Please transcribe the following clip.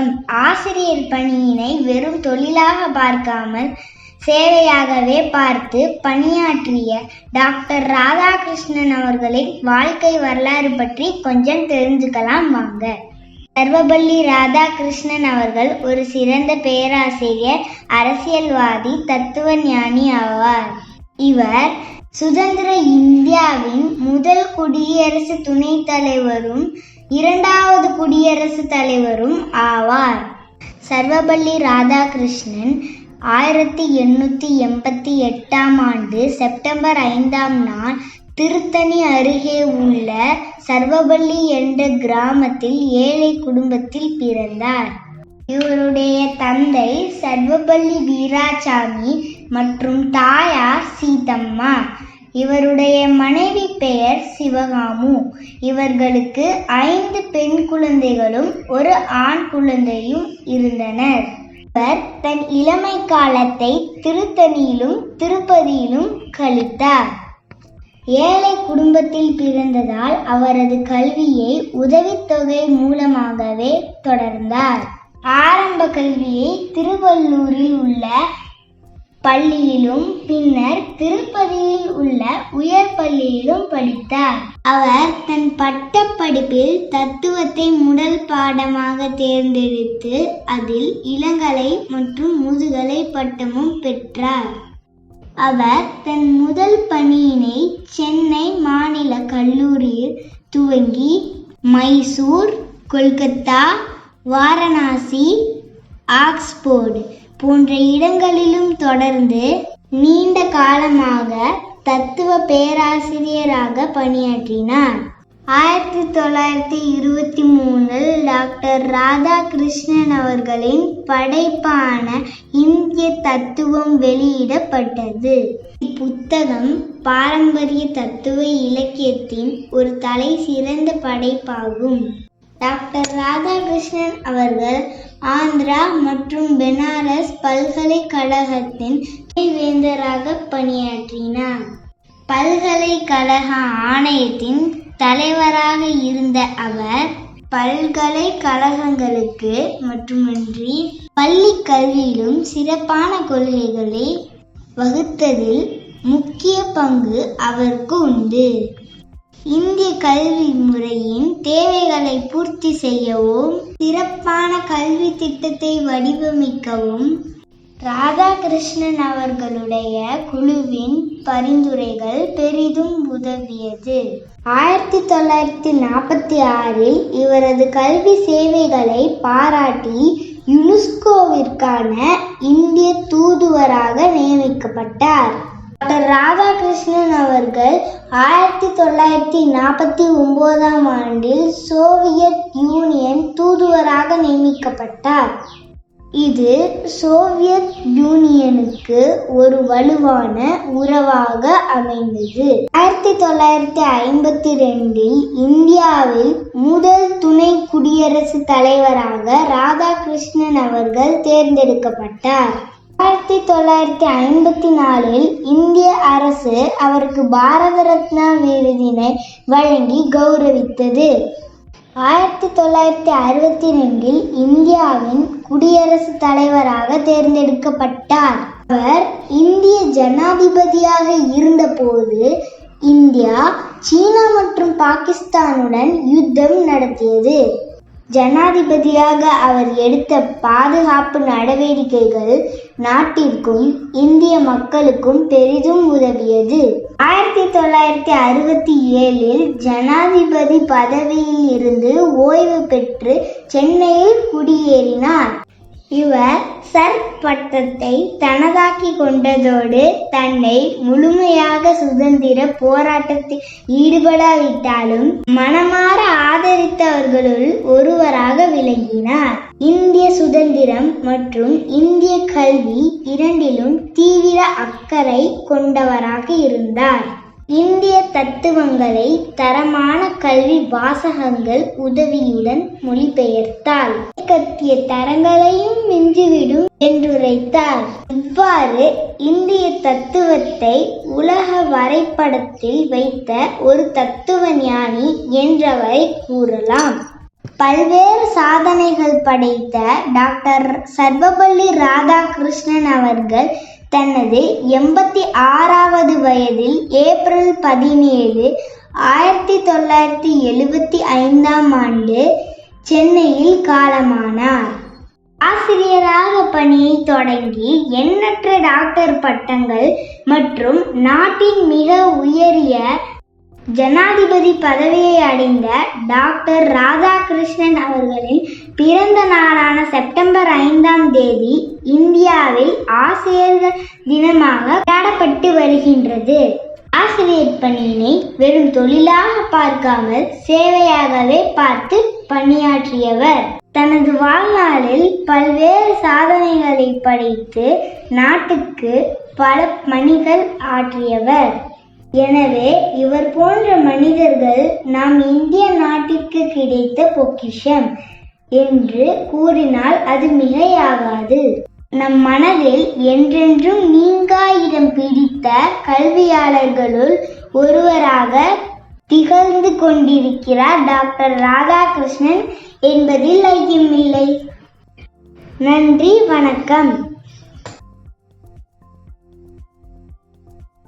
நோக்கம் ஆசிரியர் பணியினை வெறும் தொழிலாக பார்க்காமல் சேவையாகவே பார்த்து பணியாற்றிய டாக்டர் ராதாகிருஷ்ணன் அவர்களின் வாழ்க்கை வரலாறு பற்றி கொஞ்சம் தெரிஞ்சுக்கலாம் வாங்க. சர்வபள்ளி ராதாகிருஷ்ணன் அவர்கள் ஒரு சிறந்த பேராசிரியர் அரசியல்வாதி தத்துவ ஞானி ஆவார். இவர் சுதந்திர இந்தியாவின் முதல் குடியரசு துணைத் தலைவரும் இரண்டாவது குடியரசுத் தலைவரும் ஆவார். சர்வபள்ளி ராதாகிருஷ்ணன் ஆயிரத்தி எண்ணூற்றி எண்பத்தி எட்டாம் ஆண்டு செப்டம்பர் ஐந்தாம் நாள் திருத்தணி அருகே உள்ள சர்வபள்ளி என்ற கிராமத்தில் ஏழை குடும்பத்தில் பிறந்தார். இவருடைய தந்தை சர்வபள்ளி வீராசாமி மற்றும் தாயார் சீதம்மா. இவருடைய மனைவி பெயர் சிவகாமு. இவர்களுக்கு ஐந்து பெண் குழந்தைகளும் ஒரு ஆண் குழந்தையும் இருந்தனர். இவர் தன் இளமை காலத்தை திருத்தணியிலும் திருப்பதியிலும் கழித்தார். ஏழை குடும்பத்தில் பிறந்ததால் அவரது கல்வியை உதவித்தொகை மூலமாகவே தொடர்ந்தார். ஆரம்ப கல்வியை திருவள்ளூரில் உள்ள பள்ளியிலும் பின்னர் திருப்பதியில் உள்ள உயர் பள்ளியிலும் படித்தார். அவர் தன் பட்டப்படிப்பில் தத்துவத்தை முதல் பாடமாக தேர்ந்தெடுத்து அதில் இளங்கலை மற்றும் முதுகலை பட்டமும் பெற்றார். அவர் தன் முதல் பணியினை சென்னை மாநில கல்லூரியில் துவங்கி மைசூர் கொல்கத்தா வாரணாசி ஆக்ஸ்போர்டு போன்ற இடங்களிலும் தொடர்ந்து நீண்ட காலமாக தத்துவ பேராசிரியராக பணியாற்றினார். ஆயிரத்தி தொள்ளாயிரத்தி இருபத்தி மூணில் டாக்டர் ராதாகிருஷ்ணன் அவர்களின் படைப்பான இந்திய தத்துவம் வெளியிடப்பட்டது. இப்புத்தகம் பாரம்பரிய தத்துவ இலக்கியத்தின் ஒரு தலை சிறந்த படைப்பாகும். டாக்டர் ராதாகிருஷ்ணன் அவர்கள் ஆந்திரா மற்றும் பெனாரஸ் பல்கலைக்கழகத்தின் வேந்தராக பணியாற்றினார். பல்கலைக்கழக ஆணையத்தின் தலைவராக இருந்த அவர் பல்கலைக்கழகங்களுக்கு மட்டுமின்றி பள்ளி கல்வியிலும் சிறப்பான கொள்கைகளை வகுத்ததில் முக்கிய பங்கு அவருக்கு உண்டு. இந்திய கல்வி முறையின் தேவைகளை பூர்த்தி செய்யவும் சிறப்பான கல்வி திட்டத்தை வடிவமைக்கவும் ராதாகிருஷ்ணன் அவர்களுடைய குழுவின் பரிந்துரைகள் பெரிதும் உதவியது. ஆயிரத்தி தொள்ளாயிரத்தி நாற்பத்தி ஆறில் இவரது கல்வி சேவைகளை பாராட்டி யுனெஸ்கோவிற்கான இந்திய தூதுவராக நியமிக்கப்பட்டார். டாக்டர் ராதாகிருஷ்ணன் அவர்கள் ஆயிரத்தி தொள்ளாயிரத்தி நாற்பத்தி ஒன்பதாம் ஆண்டில் சோவியத் யூனியன் தூதுவராக நியமிக்கப்பட்டார். இது சோவியத் யூனியனுக்கு ஒரு வலுவான உறவாக அமைந்தது. ஆயிரத்தி தொள்ளாயிரத்தி ஐம்பத்தி ரெண்டில் இந்தியாவில் முதல் துணை குடியரசுத் தலைவராக ராதாகிருஷ்ணன் அவர்கள் தேர்ந்தெடுக்கப்பட்டார். ஆயிரத்தி தொள்ளாயிரத்தி ஐம்பத்தி நாலில் இந்திய அரசு அவருக்கு பாரத ரத்னா விருதினை வழங்கி கௌரவித்தது. ஆயிரத்தி தொள்ளாயிரத்தி அறுபத்தி ரெண்டில் இந்தியாவின் குடியரசுத் தலைவராக தேர்ந்தெடுக்கப்பட்டார். அவர் இந்திய ஜனாதிபதியாக இருந்தபோது இந்தியா சீனா மற்றும் பாகிஸ்தானுடன் யுத்தம் நடத்தியது. ஜனாதிபதியாக அவர் எடுத்த பாதுகாப்பு நடவடிக்கைகள் நாட்டிற்கும் இந்திய மக்களுக்கும் பெரிதும் உதவியது. ஆயிரத்தி தொள்ளாயிரத்தி அறுபத்தி ஏழில் ஜனாதிபதி பதவியில் இருந்து ஓய்வு பெற்று சென்னையில் குடியேறினார். இவர் சர் பட்டத்தை தனதாக்கி கொண்டதோடு தன்னை முழுமையாக சுதந்திர போராட்டத்தில் ஈடுபடாவிட்டாலும் மனமாற ஆதரித்தவர்களுள் ஒருவராக விளங்கினார். இந்திய சுதந்திரம் மற்றும் இந்திய கல்வி இரண்டிலும் தீவிர அக்கறை கொண்டவராக இருந்தார். இந்திய தத்துவங்களை தரமான கல்வி வாசகங்கள் உதவியுடன் மொழிபெயர்த்தால் கத்திய தரங்களையும் மிஞ்சிவிடும் என்றுரைத்தார். இவ்வாறு இந்திய தத்துவத்தை உலக வரைபடத்தில் வைத்த ஒரு தத்துவ ஞானி என்றவரை கூறலாம். பல்வேறு சாதனைகள் படைத்த டாக்டர் சர்வபள்ளி ராதாகிருஷ்ணன் அவர்கள் தனது எண்பத்தி ஆறாவது வயதில் ஏப்ரல் பதினேழு ஆயிரத்தி தொள்ளாயிரத்தி எழுபத்தி ஐந்தாம் ஆண்டு சென்னையில் காலமானார். ஆசிரியராக பணியை தொடங்கி எண்ணற்ற டாக்டர் பட்டங்கள் மற்றும் நாட்டின் மிக உயரிய ஜனாதிபதி பதவியை அடைந்த டாக்டர் ராதாகிருஷ்ணன் அவர்களின் பிறந்த நாளான செப்டம்பர் ஐந்தாம் தேதி இந்தியாவில் ஆசிரியர்கள் தினமாக கொண்டாடப்பட்டு வருகின்றது. ஆசிரியர் பணியினை வெறும் தொழிலாக பார்க்காமல் சேவையாகவே பார்த்து பணியாற்றியவர். தனது வாழ்நாளில் பல்வேறு சாதனைகளை படைத்து நாட்டுக்கு பல பணிகள் ஆற்றியவர். எனவே இவர் போன்ற மனிதர்கள் நாம் இந்திய நாட்டிற்கு கிடைத்த பொக்கிஷம். என்று கூறினால் அது மிகையாகாது. நம் மனதில் என்றென்றும் நீங்கா இடம் பிடித்த கல்வியாளர்களுள் ஒருவராக திகழ்ந்து கொண்டிருக்கிறார் டாக்டர் ராதாகிருஷ்ணன் என்பதில் ஐயமில்லை. நன்றி வணக்கம்.